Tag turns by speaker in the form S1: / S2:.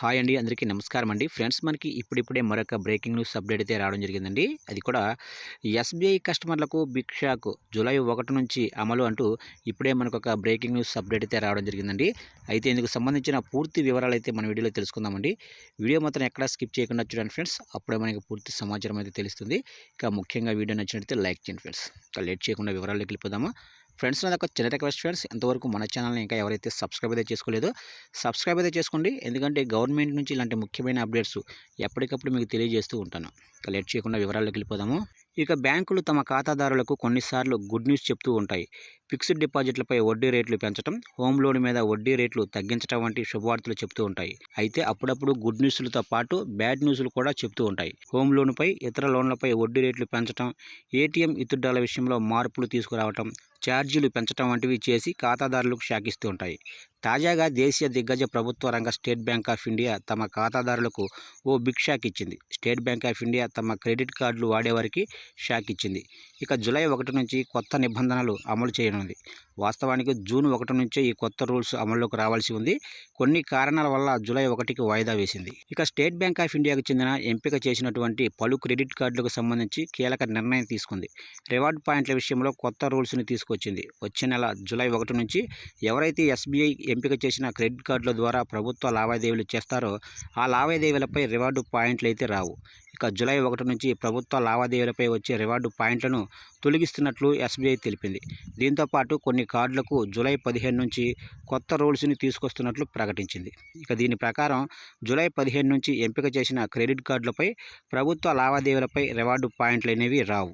S1: Hi అండి. అందరికీ నమస్కారం అండి. ఫ్రెండ్స్ మనకి ఇప్పుడిప్పుడే మరొక బ్రేకింగ్ న్యూస్ అప్డేట్ అయితే రావడం జరిగిందండి. అది కూడా ఎస్బీఐ కస్టమర్లకు బిగ్ షాక్ జూలై ఒకటి నుంచి అమలు అంటూ ఇప్పుడే మనకు ఒక బ్రేకింగ్ న్యూస్ అప్డేట్ అయితే రావడం జరిగిందండి. అయితే ఇందుకు సంబంధించిన పూర్తి వివరాలు అయితే మన వీడియోలో తెలుసుకుందామండి. వీడియో మాత్రం ఎక్కడ స్కిప్ చేయకుండా చూడండి ఫ్రెండ్స్. అప్పుడే మనకి పూర్తి సమాచారం అయితే తెలుస్తుంది. ఇక ముఖ్యంగా వీడియో నచ్చినట్లయితే లైక్ చేయండి ఫ్రెండ్స్. ఇక లేట్ చేయకుండా వివరాల్లోకి వెళ్ళిపోదామా. ఫ్రెండ్స్ నాకు ఒక చిన్న రిక్వెస్ట్ ఫ్రెండ్స్ ఇంతవరకు మన ఛానల్ని ఇంకా ఎవరైతే సబ్స్క్రైబ్ అయితే చేసుకోలేదో సబ్స్క్రైబ్ అయితే చేసుకోండి. ఎందుకంటే గవర్నమెంట్ నుంచి ఇలాంటి ముఖ్యమైన అప్డేట్స్ ఎప్పటికప్పుడు మీకు తెలియజేస్తూ ఉంటాను. ఇక లేట్ చేయకుండా వివరాల్లోకి వెళ్ళిపోదాము. ఇక బ్యాంకులు తమ ఖాతాదారులకు కొన్నిసార్లు గుడ్ న్యూస్ చెప్తూ ఉంటాయి. ఫిక్స్డ్ డిపాజిట్లపై వడ్డీ రేట్లు పెంచడం హోమ్ లోన్ మీద వడ్డీ రేట్లు తగ్గించడం వంటి శుభవార్తలు చెప్తూ ఉంటాయి. అయితే అప్పుడప్పుడు గుడ్ న్యూస్లతో పాటు బ్యాడ్ న్యూస్లు కూడా చెప్తూ ఉంటాయి. హోమ్ లోన్పై ఇతర లోన్లపై వడ్డీ రేట్లు పెంచడం ఏటీఎం ఇతుడ్డాల విషయంలో మార్పులు తీసుకురావటం ఛార్జీలు పెంచడం వంటివి చేసి ఖాతాదారులకు షాకిస్తూ ఉంటాయి. తాజాగా దేశీయ దిగ్గజ ప్రభుత్వ రంగ స్టేట్ బ్యాంక్ ఆఫ్ ఇండియా తమ ఖాతాదారులకు ఓ బిగ్ షాక్ ఇచ్చింది. స్టేట్ బ్యాంక్ ఆఫ్ ఇండియా తమ క్రెడిట్ కార్డులు వాడేవారికి షాక్ ఇచ్చింది. ఇక జూలై ఒకటి నుంచి కొత్త నిబంధనలు అమలు చేయనుంది. వాస్తవానికి జూన్ ఒకటి నుంచే ఈ కొత్త రూల్స్ అమల్లోకి రావాల్సి ఉంది. కొన్ని కారణాల వల్ల జూలై ఒకటికి వాయిదా వేసింది. ఇక స్టేట్ బ్యాంక్ ఆఫ్ ఇండియాకు చెందిన ఎంపిక చేసినటువంటి పలు క్రెడిట్ కార్డులకు సంబంధించి కీలక నిర్ణయం తీసుకుంది. రివార్డ్ పాయింట్ల విషయంలో కొత్త రూల్స్ని తీసుకొచ్చింది. వచ్చే నెల జూలై ఒకటి నుంచి ఎవరైతే ఎస్బీఐ ఎంపిక చేసిన క్రెడిట్ కార్డుల ద్వారా ప్రభుత్వ లావాదేవీలు చేస్తారో ఆ లావాదేవీలపై రివార్డు పాయింట్లు అయితే రావు. ఇక జులై ఒకటి నుంచి ప్రభుత్వ లావాదేవీలపై వచ్చే రివార్డు పాయింట్లను తొలగిస్తున్నట్లు ఎస్బీఐ తెలిపింది. దీంతోపాటు కొన్ని కార్డులకు జూలై పదిహేను నుంచి కొత్త రూల్స్ని తీసుకొస్తున్నట్లు ప్రకటించింది. ఇక దీని ప్రకారం జూలై పదిహేను నుంచి ఎంపిక చేసిన క్రెడిట్ కార్డులపై ప్రభుత్వ లావాదేవీలపై రివార్డు పాయింట్లు అనేవి రావు.